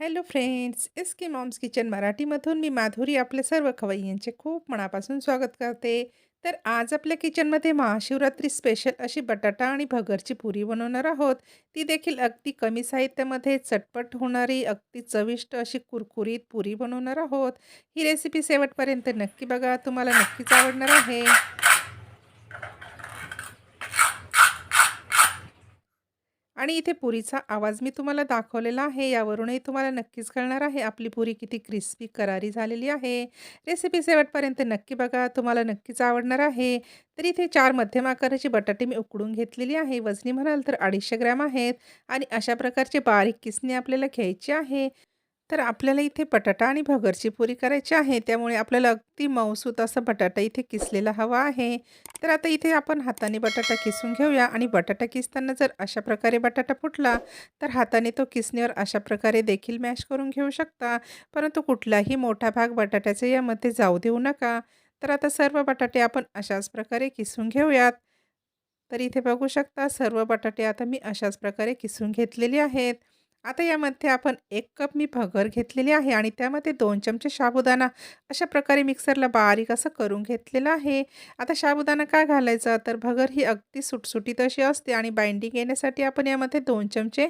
Hello friends S K moms kitchen मराठीमधून मी माधुरी आपले सर्व खवय्यांचे खूप मनापासून स्वागत करते. तर आज आपल्या किचनमध्ये महाशिवरात्री स्पेशल अशी बटाटा आणि भगरची पुरी बनवणार आहोत. ती देखील अगदी कमी साहित्यामध्ये चटपट होणारी अगदी चविष्ट अशी कुरकुरीत पुरी बनवणार आहोत. ही रेसिपी शेवटपर्यंत नक्की बघा तुम्हाला नक्कीच आवडणार आहे. आणि इथे पुरीचा आवाज मी तुम्हाला दाखवलेला आहे. यावरूनही तुम्हाला नक्कीच कळणार आहे. आपली पुरी किती क्रिस्पी करारी झालेली आहे. रेसिपी शेवटपर्यंत नक्की बघा. तुम्हाला नक्कीच आवडणार आहे. तर इथे चार मध्यम आकाराची बटाटे मी उकडून घेतलेली आहे. वजनी म्हणाल तर अडीचशे ग्रॅम आहेत. आणि अशा प्रकारचे बारीक किसणी आपल्याला घ्यायची आहे. तर आपल्याला इथे बटाटा आणि भगरची पुरी करायची आहे. त्यामुळे आपल्याला अगदी मऊसूत असा बटाटा इथे किसलेला हवा आहे. तर आता इथे आपण हाताने बटाटा किसून घेऊया आणि बटाटा किसताना जर अशा प्रकारे बटाटा फुटला तर हाताने तो किसणीवर अशा प्रकारे देखील मॅश करून घेऊ शकता. परंतु कुठलाही मोठा भाग बटाट्याचा यामध्ये जाऊ देऊ नका. तर आता सर्व बटाटे आपण अशाच प्रकारे किसून घेऊयात. तर इथे बघू शकता सर्व बटाटे आता मी अशाच प्रकारे किसून घेतलेले आहेत. आता यामध्ये आपण एक कप मी भगर घेतलेली आहे आणि त्यामध्ये दोन चमचे साबुदाणा. अशा प्रकारे मिक्सरला बारीक असं करून घेतलेलं आहे. आता साबुदाणा काय घालायचा? तर भगर ही अगदी सुटसुटीत अशी असते आणि बाइंडिंग येण्यासाठी आपण यामध्ये दोन चमचे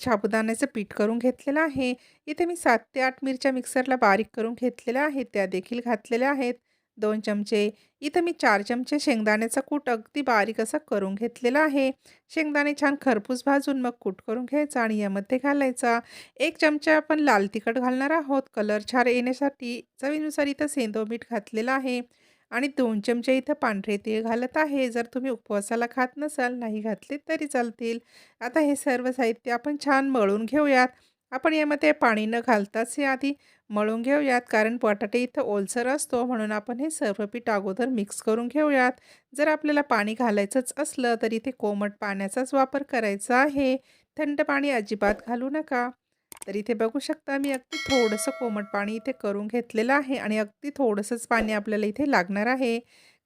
साबुदाण्याचं पीठ करून घेतलेलं आहे. इथे मी सात ते आठ मिरच्या मिक्सरला बारीक करून घेतलेल्या आहेत. त्या देखील घातलेल्या आहेत. दोन चमचे. इथं मी चार चमचे शेंगदाण्याचा कूट अगदी बारीक असा करून घेतलेला आहे. शेंगदाणे छान खरपूस भाजून मग कूट करून घ्यायचा आणि यामध्ये घालायचा. एक चमचा आपण लाल तिखट घालणार आहोत. कलर छान येण्यासाठी चवीनुसार इथं सेंदो मीठ घातलेलं आहे. आणि दोन चमचे इथं पांढरे तीळ घालत आहे. जर तुम्ही उपवासाला खात नसाल नाही घातले तरी चालतील. आता हे सर्व साहित्य आपण छान मळून घेऊयात. आपण यामध्ये पाणी न घालताच हे आधी मळून घेऊयात. कारण बटाटे इथं ओलसर असतो म्हणून आपण हे सर्व पीठ अगोदर मिक्स करून घेऊयात. जर आपल्याला पाणी घालायचंच असलं तर इथे कोमट पाण्याचाच वापर करायचा आहे. थंड पाणी अजिबात घालू नका. तर इथे बघू शकता मी अगदी थोडंसं कोमट पाणी इथे करून घेतलेलं आहे आणि अगदी थोडंसंच पाणी आपल्याला इथे लागणार आहे.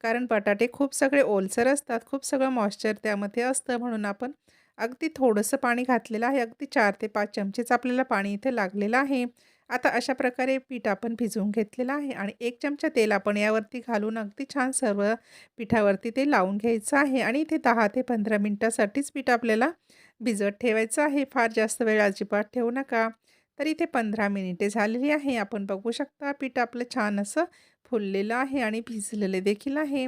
कारण बटाटे खूप सगळे ओलसर असतात खूप सगळं मॉइश्चर त्यामध्ये असतं म्हणून आपण अगदी थोडंसं पाणी घातलेलं आहे. अगदी चार ते पाच चमचेच आपल्याला पाणी इथे लागलेलं आहे. आता अशा प्रकारे पीठ आपण भिजवून घेतलेलं आहे आणि एक चमचा तेल आपण यावरती घालून अगदी छान सर्व पिठावरती ते लावून घ्यायचं आहे आणि इथे दहा ते पंधरा मिनटासाठीच पीठ आपल्याला भिजत ठेवायचं आहे. फार जास्त वेळ अजिबात ठेवू नका. तर इथे पंधरा मिनिटे झालेली आहे. आपण बघू शकता पीठ आपलं छान असं फुललेलं आहे आणि भिजलेलं देखील आहे.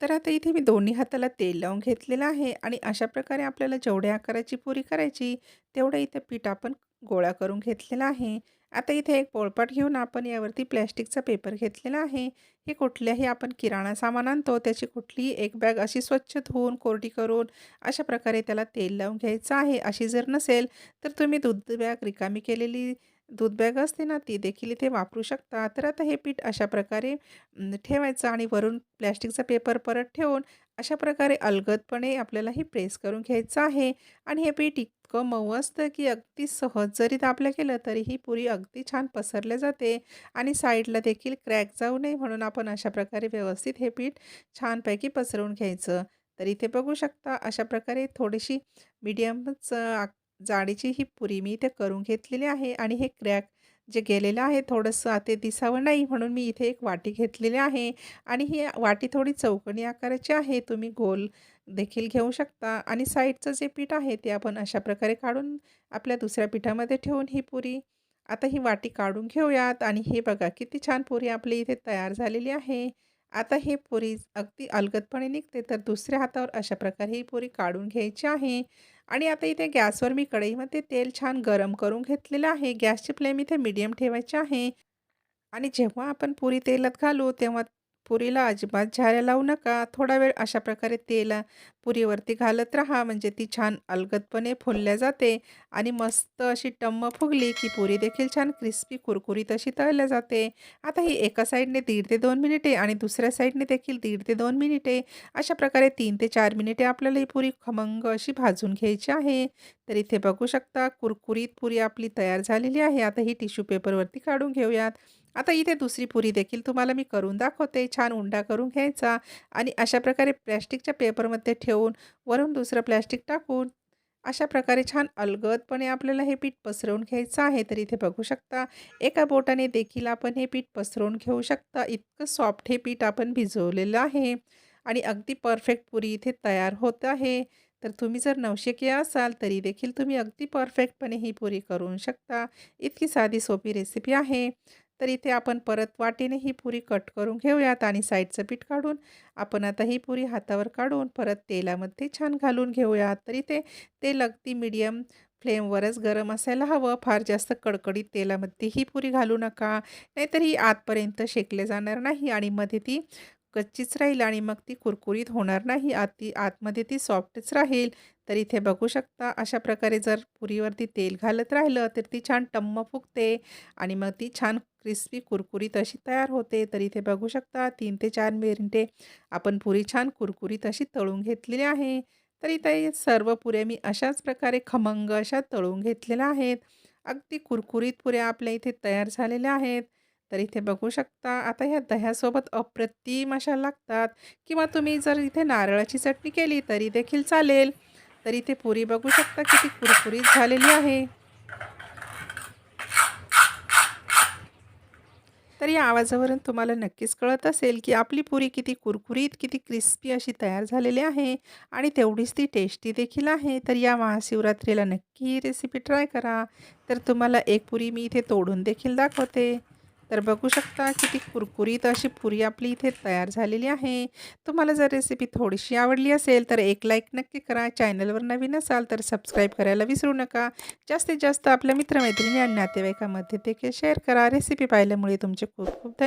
तर आता इथे मी दोन्ही हाताला तेल लावून घेतलेलं आहे आणि अशा प्रकारे आपल्याला जेवढ्या आकाराची पुरी करायची तेवढं इथे पीठ आपण गोळा करून घेतलेला आहे. आता इथे एक पोळपाट घेऊन आपण यावरती प्लॅस्टिकचा पेपर घेतलेला आहे. हे कुठल्याही आपण किराणा सामान आणतो त्याची कुठलीही एक बॅग अशी स्वच्छ धुवून कोरडी करून अशा प्रकारे त्याला तेल लावून घ्यायचं आहे. अशी जर नसेल तर तुम्ही दूध बॅग रिकामी केलेली दूध बॅग असते ना ती देखील इथे वापरू शकता. तर आता हे पीठ अशा प्रकारे ठेवायचं आणि वरून प्लॅस्टिकचा पेपर परत ठेवून अशा प्रकारे अलगदपणे आपल्याला हे प्रेस करून घ्यायचं आहे. आणि हे पीठ इतकं मऊ असतं की अगदी सहज जरी दाबलं केलं तरी ही पुरी अगदी छान पसरल्या जाते. आणि साईडला देखील क्रॅक जाऊ नये म्हणून आपण अशा प्रकारे व्यवस्थित हे पीठ छानपैकी पसरवून घ्यायचं. तर इथे बघू शकता अशा प्रकारे थोडीशी मीडियमच जाडीची ही पुरी मी इथे करून घेतलेली आहे. आणि हे क्रॅक जे गेलेलं आहे थोडंसं ते दिसावं नाही म्हणून मी इथे एक वाटी घेतलेली आहे आणि ही वाटी थोडी चौकणी आकाराची आहे. तुम्ही गोल देखील घेऊ शकता. आणि साईडचं जे पीठ आहे ते आपण अशा प्रकारे काढून आपल्या दुसऱ्या पिठामध्ये ठेवून ही पुरी आता ही वाटी काढून घेऊयात. आणि हे बघा किती छान पुरी आपली इथे तयार झालेली आहे. आता हे पुरी अगदी अलगदपणे निघते तर दुसऱ्या हातावर अशा प्रकारे ही पुरी काढून घ्यायची आहे. आणि आता इथे गॅसवर मी कढईमध्ये तेल छान गरम करून घेतलेलं आहे. गॅसची फ्लेम इथे मीडियम ठेवायची आहे. आणि जेव्हा आपण पुरी तेलात घालू तेव्हा पुरीला अजिबात झाऱ्या लावू नका. थोडा वेळ अशा प्रकारे तेल पुरीवरती घालत राहा. म्हणजे ती छान अलगदपणे फुलल्या जाते आणि मस्त अशी टम्म फुगली की पुरी देखील छान क्रिस्पी कुरकुरीत अशी तळल्या जाते. आता ही एका साईडने दीड ते दोन मिनिटे आणि दुसऱ्या साईडने देखील दीड ते दोन मिनिटे. अशा प्रकारे तीन ते चार मिनिटे आपल्याला ही पुरी खमंग अशी भाजून घ्यायची आहे. तर इथे बघू शकता कुरकुरीत पुरी आपली तयार झालेली आहे. आता ही टिश्यू पेपरवरती काढून घेऊयात. आता इथे दुसरी पुरी देखील तुम्हाला मी करून दाखवते. छान उंडा करून घ्यायचा आणि अशा प्रकारे प्लॅस्टिकच्या पेपरमध्ये ठेव ठेवून वरून दुसरं प्लॅस्टिक टाकून अशा प्रकारे छान अलगदपणे आपल्याला हे पीठ पसरवून घ्यायचं आहे. तर इथे बघू शकता एका बोटाने देखील आपण हे पीठ पसरवून घेऊ शकता. इतकं सॉफ्ट हे पीठ आपण भिजवलेलं आहे आणि अगदी परफेक्ट पुरी इथे तयार होत आहे. तर तुम्ही जर नवशिके असाल तरी देखील तुम्ही अगदी परफेक्टपणे ही पुरी करू शकता. इतकी साधी सोपी रेसिपी आहे. तर इथे आपण परत वाटीने ही पुरी कट करून घेऊयात आणि साईडचं पीठ काढून आपण आता ही पुरी हातावर काढून परत तेलामध्ये छान घालून घेऊयात. तर इथे तेल अगदी मीडियम फ्लेमवरच गरम असायला हवं. फार जास्त कडकडीत तेलामध्ये ही पुरी घालू नका. नाहीतर ही आतपर्यंत शेकले जाणार नाही आणि मध्ये ती कच्चीच राहील आणि मग ती कुरकुरीत होणार नाही. आत ती आतमध्ये ती सॉफ्टच राहील. तर इथे बघू शकता अशा प्रकारे जर पुरीवरती तेल घालत राहिलं तर ती छान टम्म फुगते आणि मग ती छान क्रिस्पी कुरकुरीत अशी तयार होते. तर इथे बघू शकता तीन ते चार मिनिटे आपण पुरी छान कुरकुरीत अशी तळून घेतलेली आहे. तर इथे सर्व पुऱ्या मी अशाच प्रकारे खमंग अशा तळून घेतलेल्या आहेत. अगदी कुरकुरीत पुऱ्या आपल्या इथे तयार झालेल्या आहेत. तर इथे बघू शकता आता ह्या दह्यासोबत अप्रतिम अशा लागतात. किंवा तुम्ही जर इथे नारळाची चटणी केली तरी देखील चालेल. तर इथे पुरी बघू शकता किती कुरकुरीत झालेली आहे. तर या आवाजावरून तुम्हाला नक्कीच कळत असेल की आपली पुरी किती कुरकुरीत किती क्रिस्पी अशी तयार झालेली आहे. आणि तेवढीच ती टेस्टी देखील आहे. तर या महाशिवरात्रीला नक्की ही रेसिपी ट्राय करा. तर तुम्हाला एक पुरी मी इथे तोडून देखील दाखवते. तर बघू शकता किती कुरकुरीत अशी पुरी आपली इथे तयार झालेली आहे. तुम्हाला जर रेसिपी थोडीशी आवडली असेल तर एक लाईक नक्की करा. चॅनलवर नवीन असाल तर सबस्क्राईब करायला विसरू नका. जास्तीत जास्त आपल्या मित्रमैत्रिणी आणि नातेवाईकामध्ये देखील शेअर करा. रेसिपी पाहिल्यामुळे तुमचे खूप खूप धन्यवाद.